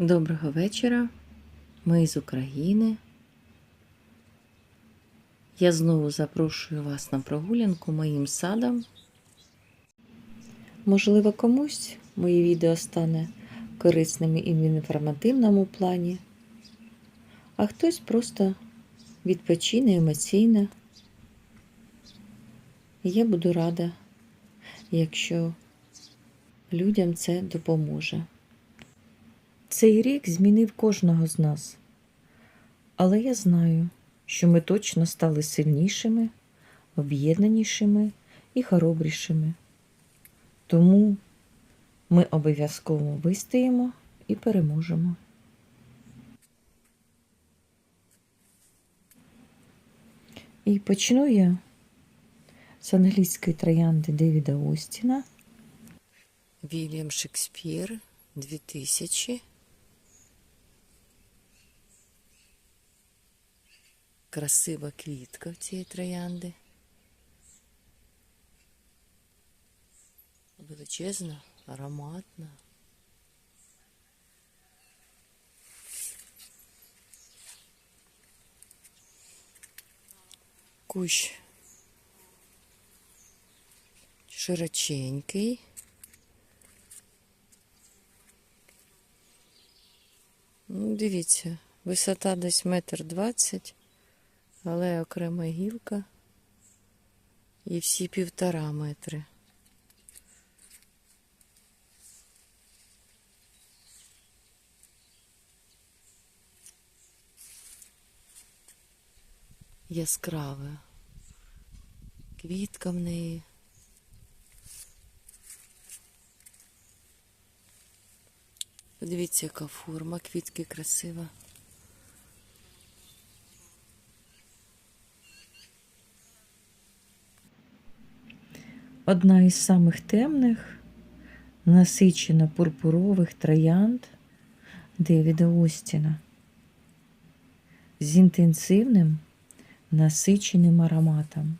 Доброго вечора. Ми з України. Я знову запрошую вас на прогулянку моїм садом. Можливо, комусь моє відео стане корисним і в інформативному плані, а хтось просто відпочине емоційно. Я буду рада, якщо людям це допоможе. Цей рік змінив кожного з нас. Але я знаю, що ми точно стали сильнішими, об'єднанішими і хоробрішими. Тому ми обов'язково вистоїмо і переможемо. І почну я з англійської троянди Девіда Остіна. Вільям Шекспір 2000. Красива квітка в цієї троянди. Величезна, ароматна. Кущ широченький. Ну, дивіться, висота десь метр двадцять, але окрема гілка і всі півтора метри. Яскраве. Квітка в неї. Подивіться, яка форма, квітки красива. Одна із самих темних, насичено пурпурових троянд Девіда Остіна з інтенсивним насиченим ароматом.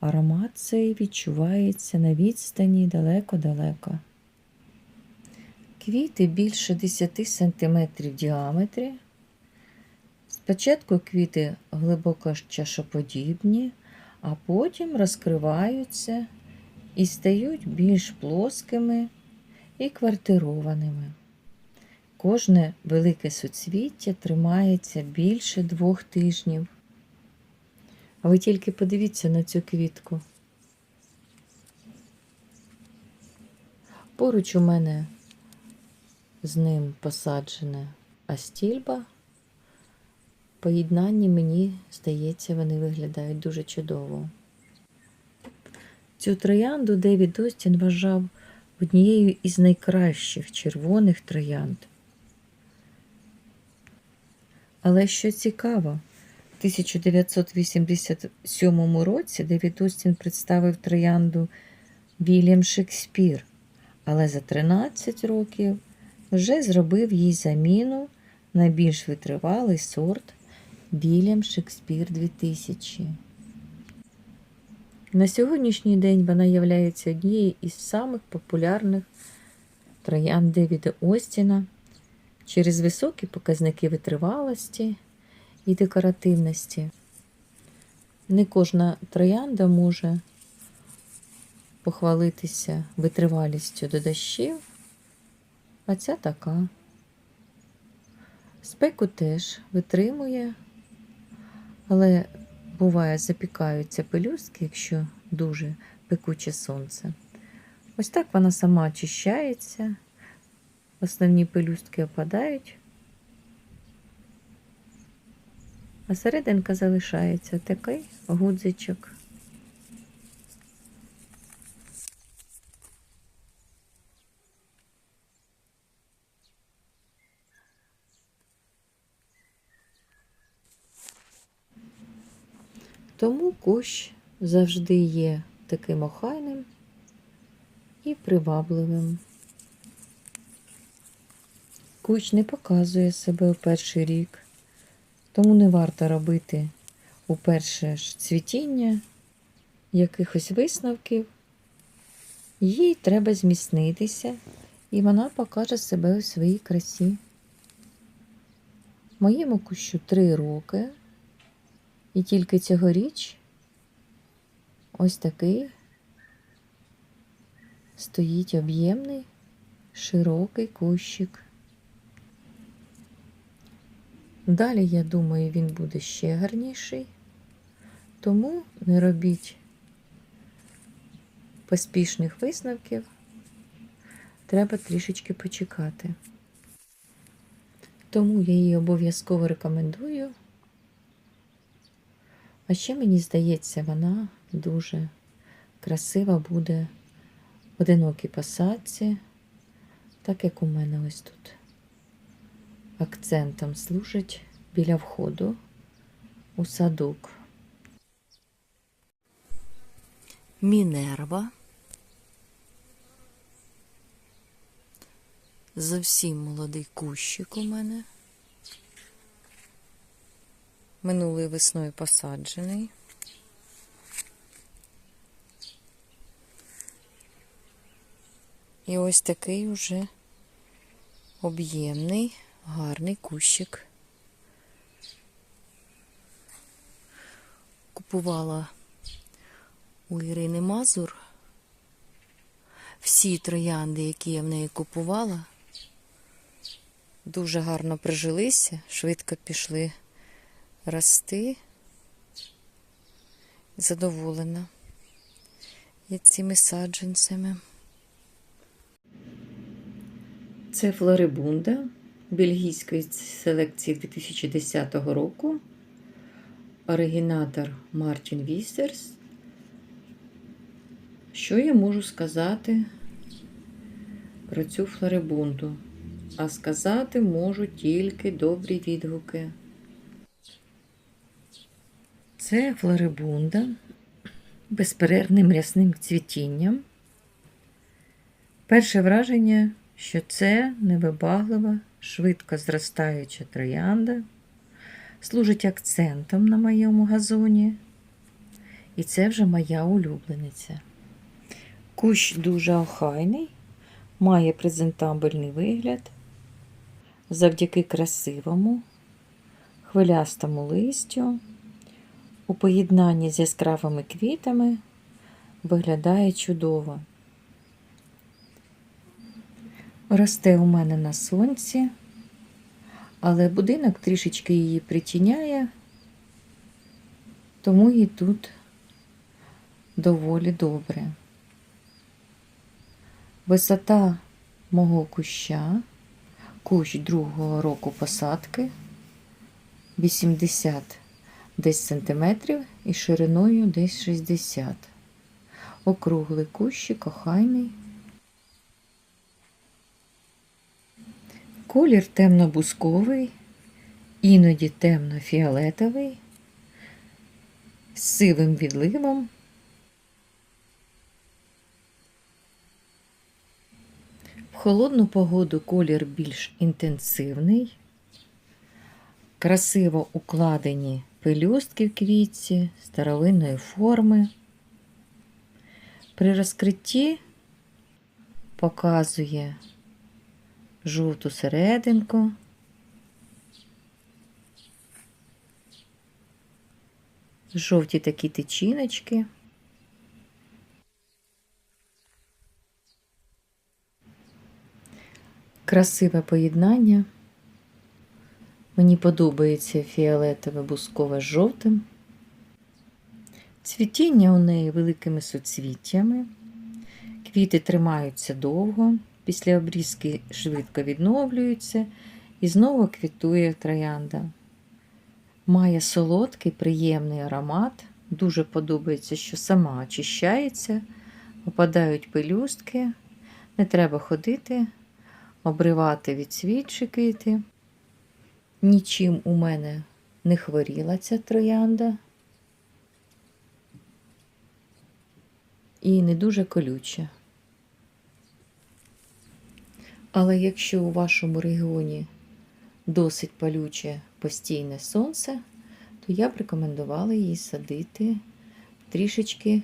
Аромат цей відчувається на відстані далеко-далеко. Квіти більше 10 см в діаметрі. Спочатку квіти глибоко чашоподібні, а потім розкриваються і стають більш плоскими і квартированими. Кожне велике суцвіття тримається більше двох тижнів. А ви тільки подивіться на цю квітку. Поруч у мене з ним посаджена астільба. Поєднанні, мені здається, вони виглядають дуже чудово. Цю троянду Девід Остін вважав однією із найкращих червоних троянд. Але що цікаво, в 1987 році Девід Остін представив троянду Вільям Шекспір, але за 13 років вже зробив їй заміну на більш витривалий сорт Вільям Шекспір 2000. На сьогоднішній день вона є однією із самих популярних троянд Девіда Остіна через високі показники витривалості і декоративності. Не кожна троянда може похвалитися витривалістю до дощів, а ця така. Спеку теж витримує, але буває запікаються пелюстки, якщо дуже пекуче сонце. Ось так вона сама очищається, основні пелюстки опадають, а серединка залишається такий гудзичок. Тому кущ завжди є таким охайним і привабливим. Кущ не показує себе у перший рік, тому не варто робити у перше ж цвітіння якихось висновків. Їй треба зміцнитися і вона покаже себе у своїй красі. Моєму кущу три роки, і тільки цьогоріч ось такий стоїть об'ємний широкий кущик. Далі, я думаю, він буде ще гарніший, тому не робіть поспішних висновків, треба трішечки почекати. Тому я її обов'язково рекомендую. А ще мені здається, вона дуже красива буде в одинокій посадці, так як у мене ось тут акцентом служить біля входу у садок. Мінерва. Зовсім молодий кущик у мене. Минулої весною посаджений. І ось такий уже об'ємний, гарний кущик. Купувала у Ірини Мазур всі троянди, які я в неї купувала, дуже гарно прижилися, швидко пішли рости. Задоволена я цими саджанцями. Це флорибунда бельгійської селекції 2010 року. Оригінатор Мартін Вісерс. Що я можу сказати про цю флорибунду? А сказати можу тільки добрі відгуки. Це флорибунда безперервним рясним цвітінням. Перше враження, що це невибаглива, швидко зростаюча троянда, служить акцентом на моєму газоні. І це вже моя улюблениця. Кущ дуже охайний, має презентабельний вигляд завдяки красивому, хвилястому листю. У поєднанні з яскравими квітами виглядає чудово. Росте у мене на сонці, але будинок трішечки її притіняє, тому їй тут доволі добре. Висота мого куща, кущ другого року посадки 80 десь сантиметрів і шириною десь 60. Округлий кущик, кохайний. Колір темно-бусковий, іноді темно-фіолетовий, з сивим відливом. В холодну погоду колір більш інтенсивний, красиво укладені пелюстки в квітці старовинної форми. При розкритті показує жовту серединку. Жовті такі тичіночки. Красиве поєднання. Мені подобається фіолетове бускове з жовтим. Цвітіння у неї великими суцвіттями. Квіти тримаються довго, після обрізки швидко відновлюються і знову квітує троянда. Має солодкий, приємний аромат. Дуже подобається, що сама очищається, опадають пелюстки, не треба ходити, обривати від квіти. Нічим у мене не хворіла ця троянда. І не дуже колюча. Але якщо у вашому регіоні досить палюче постійне сонце, то я б рекомендувала її садити трішечки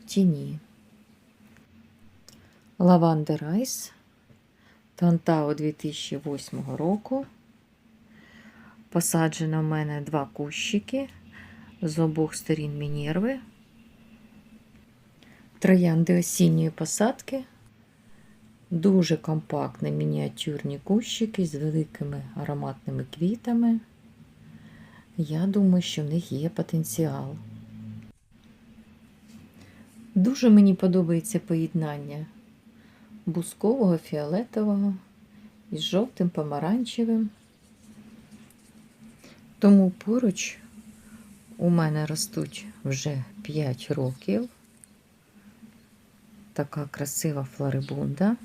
в тіні. Лаванди Райс. Тантао 2008 року. Посаджено в мене два кущики з обох сторін Мінєрви. Троянди осінньої посадки. Дуже компактні мініатюрні кущики з великими ароматними квітами. Я думаю, що в них є потенціал. Дуже мені подобається поєднання бускового фіолетового із жовтим помаранчевим. Тому поруч у мене ростуть вже 5 років. Така красива флорибунда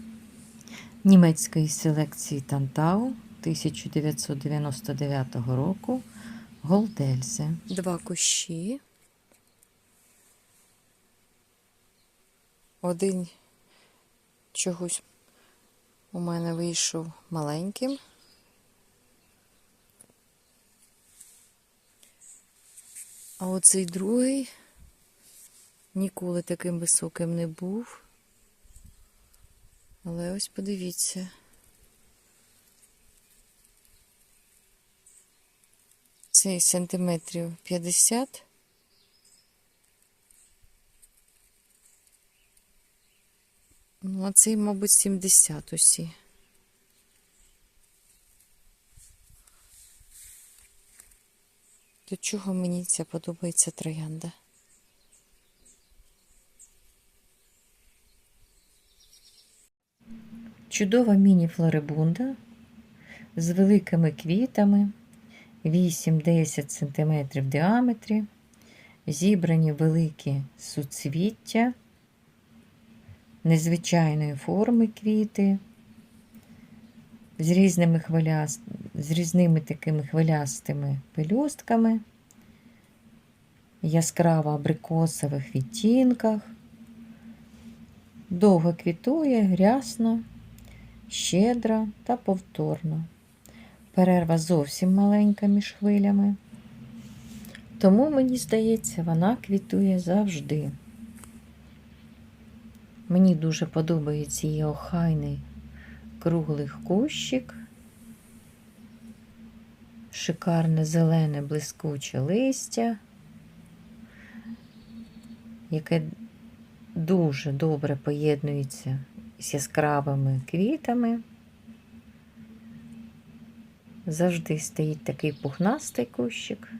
німецької селекції Тантау 1999 року Голдельзе. Два кущі. Один чогось у мене вийшов маленьким. А оцей другий ніколи таким високим не був. Але ось подивіться. Цей сантиметрів 50. Ну, а цей, мабуть, 70 усі. До чого мені ця подобається троянда? Чудова міні-флорибунда з великими квітами 8-10 см в діаметрі, зібрані великі суцвіття, незвичайної форми квіти, з різними, хвиляст... з різними такими хвилястими пелюстками, яскраво абрикосових відтінках, довго квітує, рясно щедра та повторно. Перерва зовсім маленька між хвилями. Тому, мені здається, вона квітує завжди. Мені дуже подобається її охайний круглий кущик, шикарне зелене блискуче листя, яке дуже добре поєднується з яскравими квітами. Завжди стоїть такий пухнастий кущик.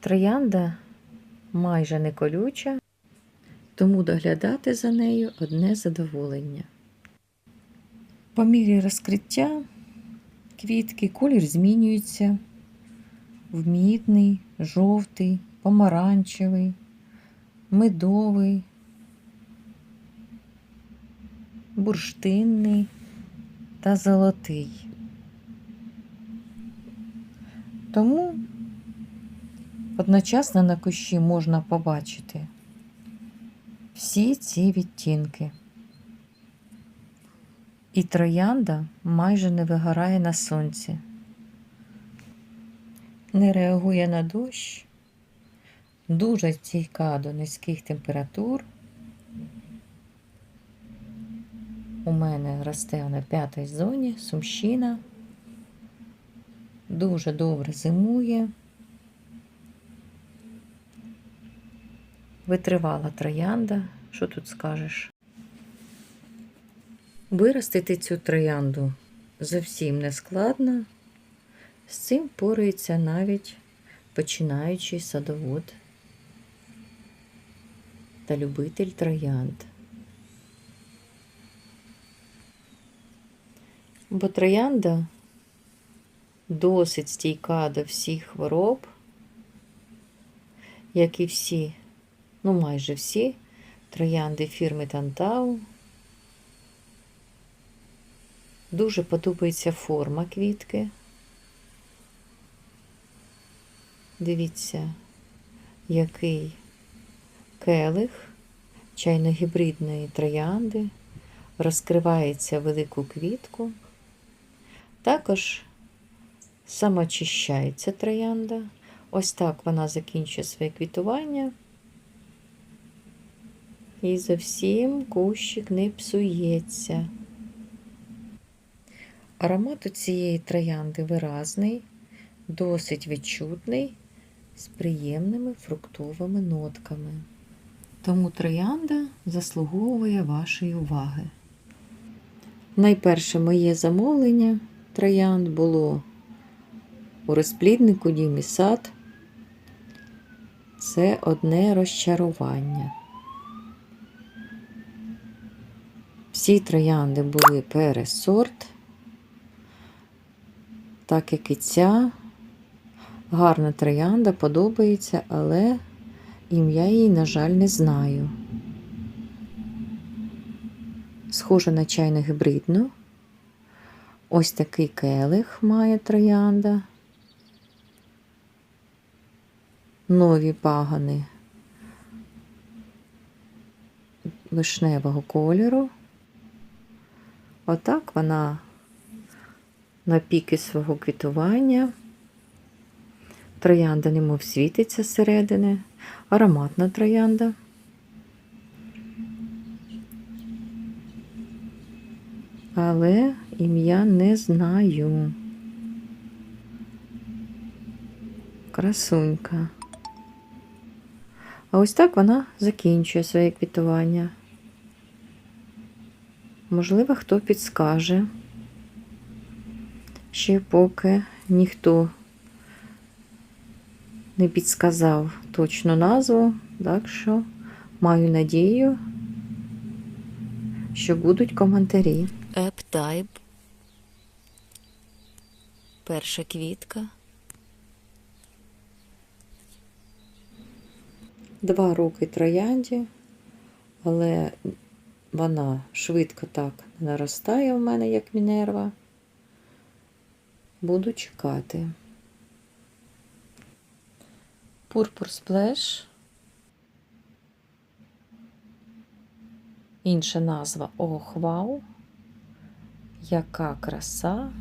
Троянда майже не колюча, тому доглядати за нею одне задоволення. По мірі розкриття квітки колір змінюється в мідний, жовтий, помаранчевий, медовий, бурштинний та золотий. Тому одночасно на кущі можна побачити всі ці відтінки. І троянда майже не вигорає на сонці, не реагує на дощ, дуже стійка до низьких температур. У мене росте на п'ятій зоні сумщина. Дуже добре зимує. Витривала троянда. Що тут скажеш? Виростити цю троянду зовсім не складно. З цим порується навіть починаючий садовод та любитель троянд. Бо троянда досить стійка до всіх хвороб, як і всі, ну майже всі троянди фірми Тантау. Дуже подобається форма квітки. Дивіться, який келих чайно-гібридної троянди розкривається велику квітку. Також самоочищається троянда. Ось так вона закінчує своє квітування. і зовсім кущик не псується. Аромат у цієї троянди виразний, досить відчутний, з приємними фруктовими нотками. Тому троянда заслуговує вашої уваги. Найперше моє замовлення троянд було у розпліднику Дімі Сад. Це одне розчарування. Всі троянди були пересорт, так як і ця гарна троянда подобається, але ім'я її, на жаль, не знаю. Схожа на чайно гібридну. Ось такий келих має троянда. Нові пагани вишневого кольору. Отак вона на піки свого квітування. Троянда немов світиться зсередини, ароматна троянда. Але ім'я не знаю. Красунька. А ось так вона закінчує своє квітування. Можливо, хто підскаже. Ще поки ніхто не підсказав точну назву, так що маю надію, що будуть коментарі. Еп-тайп. Перша квітка. Два роки троянді, але вона швидко так наростає в мене, як Мінерва. Буду чекати. Пурпур сплеш. Інша назва Ох, вау. Яка краса.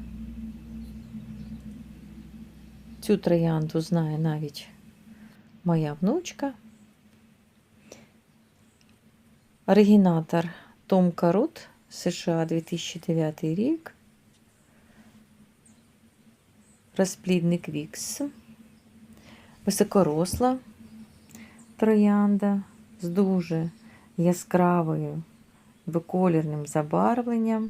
Цю троянду знає навіть моя внучка. Оригінатор Том Карут, США 2009 рік. Розплідник Вікс. Високоросла троянда з дуже яскравою двоколірним забарвленням.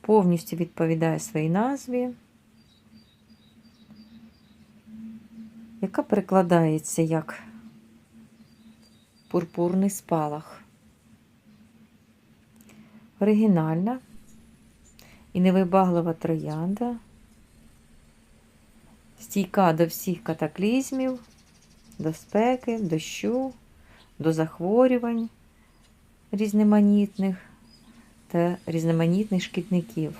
Повністю відповідає своїй назві, яка перекладається як пурпурний спалах. Оригінальна і невибаглива троянда, стійка до всіх катаклізмів, до спеки, дощу, до захворювань різноманітних та різноманітних шкідників.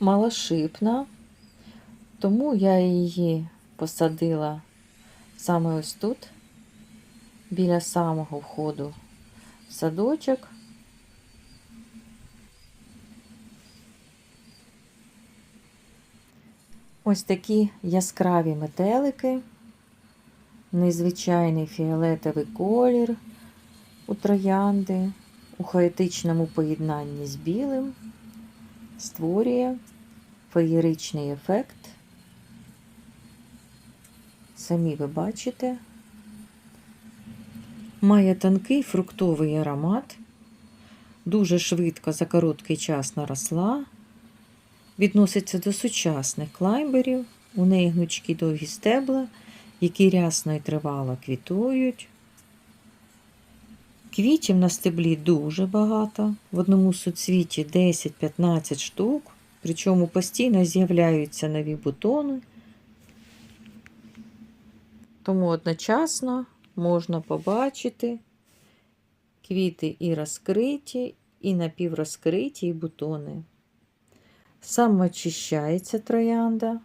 Малошипна, тому я її посадила саме ось тут біля самого входу в садочок. Ось такі яскраві метелики, незвичайний фіолетовий колір у троянди у хаотичному поєднанні з білим створює феєричний ефект. Самі ви бачите, Має тонкий фруктовий аромат, дуже швидко за короткий час наросла, відноситься до сучасних клаймберів, у неї гнучкі довгі стебла, які рясно і тривало квітують. Квітів на стеблі дуже багато, в одному суцвіті 10-15 штук, причому постійно з'являються нові бутони, тому одночасно можна побачити квіти і розкриті, і напіврозкриті, і бутони. Самоочищається троянда,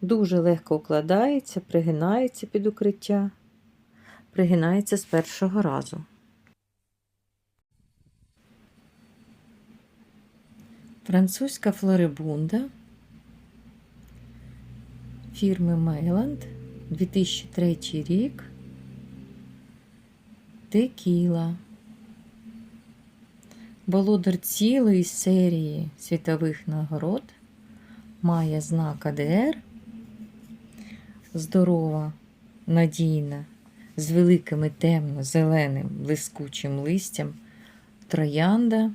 дуже легко укладається, пригинається під укриття, пригинається з першого разу. Французька флорибунда фірми Мейланд 2003 рік. Текіла. Володар цілої серії світових нагород має знак АДР. Здорова, надійна, з великими темно-зеленим блискучим листям троянда.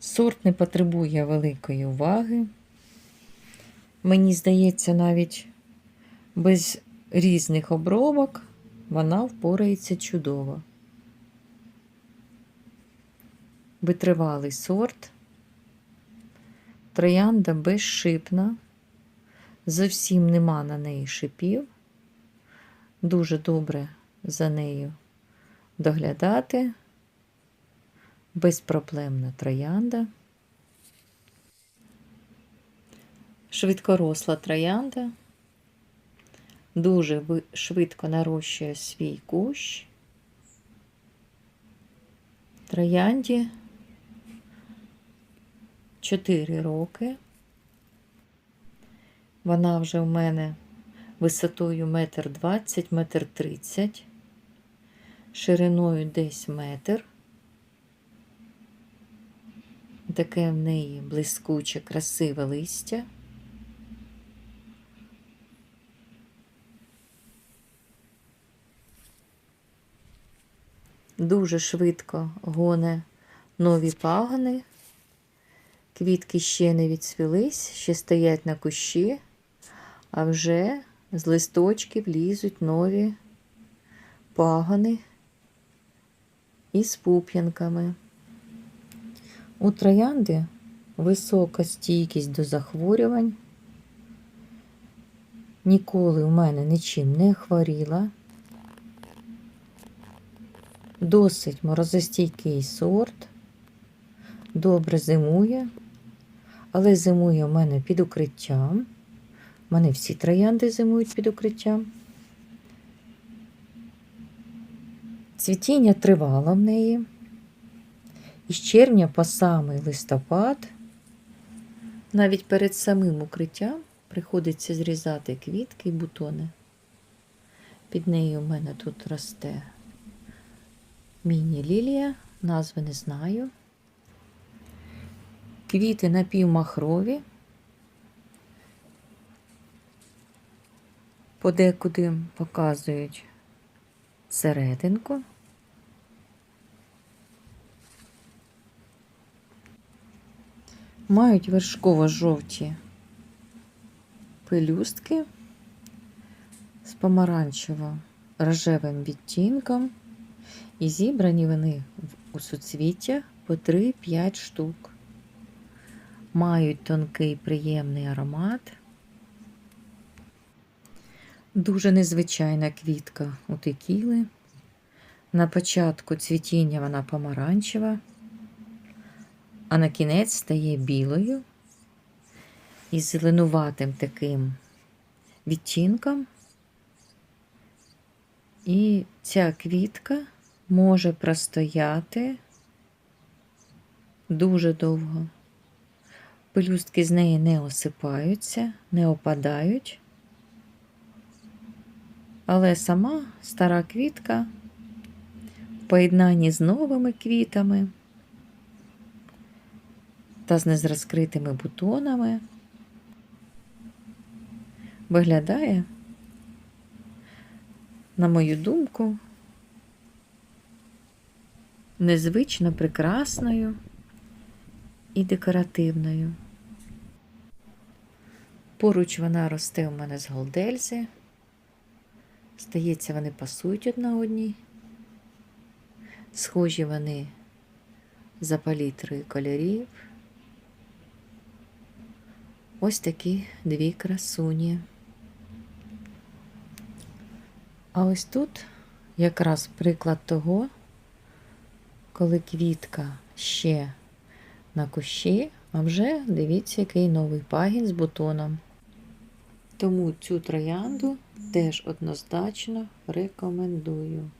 Сорт не потребує великої уваги. Мені здається, навіть без різних обробок вона впорається чудово. Витривалий сорт. Троянда безшипна, зовсім нема на неї шипів. Дуже добре за нею доглядати. Безпроблемна троянда. Швидкоросла троянда. Дуже швидко нарощує свій кущ. Троянді 4 роки. Вона вже в мене висотою метр двадцять, метр тридцять, шириною десь метр. Таке в неї блискуче, красиве листя. Дуже швидко гоне нові пагони. Квітки ще не відсвілись, ще стоять на кущі, а вже з листочків лізуть нові пагони із пуп'янками. У троянди висока стійкість до захворювань. Ніколи в мене нічим не хворіла. Досить морозостійкий сорт, добре зимує, але зимує в мене під укриттям. У мене всі троянди зимують під укриттям. Цвітіння тривало в неї. Із червня по самий листопад, навіть перед самим укриттям, приходиться зрізати квітки і бутони. Під нею в мене тут росте міні-лілія, назви не знаю. Квіти напівмахрові. Подекуди показують серединку. Мають вершково-жовті пелюстки з помаранчево-рожевим відтінком. І зібрані вони у суцвіття по 3-5 штук. Мають тонкий приємний аромат. Дуже незвичайна квітка у текіли. На початку цвітіння вона помаранчева, а на кінець стає білою із зеленуватим таким відтінком. І ця квітка може простояти дуже довго. Пелюстки з неї не осипаються, не опадають. Але сама стара квітка в поєднанні з новими квітами та з незрозкритими бутонами виглядає, на мою думку, незвично прекрасною і декоративною. Поруч вона росте у мене з голдельзи. Здається, вони пасують одна одній. Схожі вони за палітрою кольорів. Ось такі дві красуні. А ось тут якраз приклад того, коли квітка ще на кущі, а вже дивіться, який новий пагін з бутоном. Тому цю троянду теж однозначно рекомендую.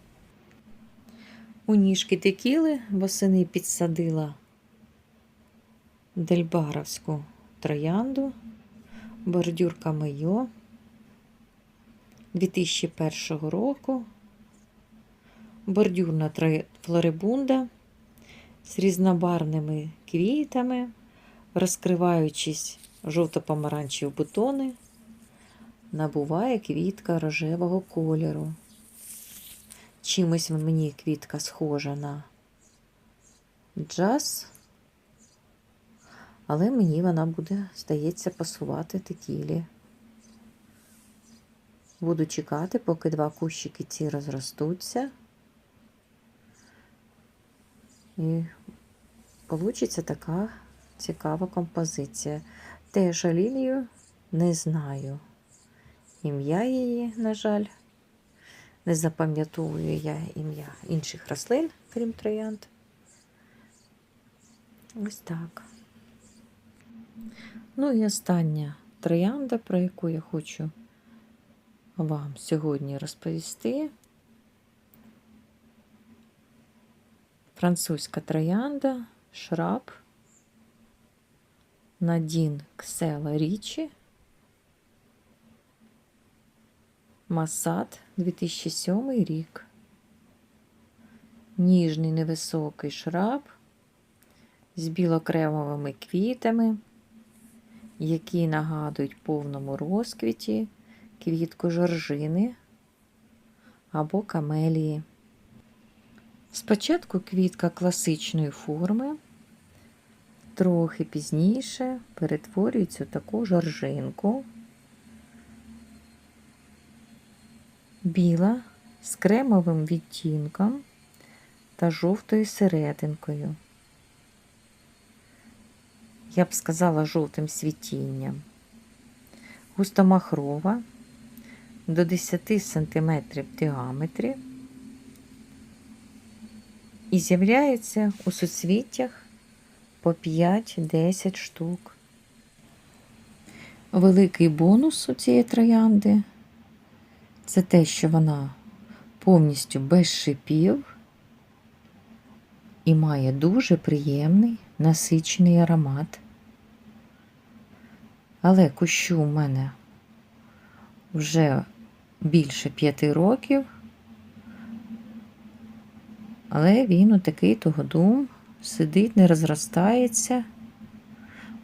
У ніжки текіли восени підсадила дельбаровську троянду, бордюрка Мейо. 2001 року. Бордюрна флорибунда з різнобарвними квітами, розкриваючись жовто-помаранчеві бутони, набуває квітка рожевого кольору. Чимось мені квітка схожа на джаз, але мені вона буде, здається, пасувати текілі. Буду чекати, поки два кущики ці розростуться. І получиться така цікава композиція. Теж лілію не знаю. Ім'я її, на жаль, не запам'ятовую я ім'я інших рослин, крім троянд. Ось так. Ну і остання троянда, про яку я хочу вам сьогодні розповісти. Французька троянда, шраб, Надін Ксела Річі, Масад 2007 рік. Ніжний невисокий шраб з білокремовими квітами, які нагадують повному розквіті квітку жоржини або камелії. Спочатку квітка класичної форми, трохи пізніше перетворюється в таку жоржинку. Біла з кремовим відтінком та жовтою серединкою. Я б сказала жовтим світінням. Густомахрова до 10 см в діаметрі і з'являється у суцвіттях по 5-10 штук. Великий бонус у цієї троянди це те, що вона повністю без шипів і має дуже приємний насичений аромат. Але кущу у мене вже більше п'яти років, але він у такий тогодум сидить, не розростається.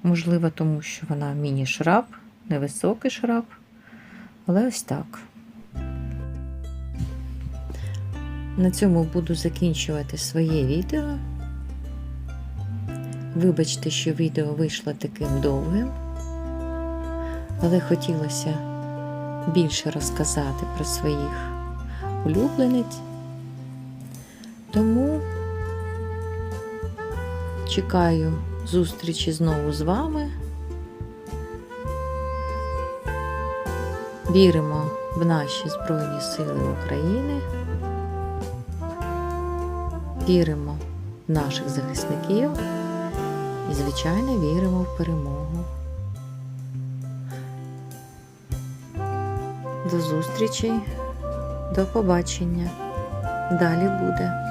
Можливо, тому що вона міні-шраб, невисокий шраб, але ось так. На цьому буду закінчувати своє відео. Вибачте, що відео вийшло таким довгим, але хотілося більше розказати про своїх улюблениць. Тому чекаю зустрічі знову з вами. Віримо в наші Збройні Сили України. Віримо в наших захисників і, звичайно, віримо в перемогу. До зустрічі, до побачення. Далі буде.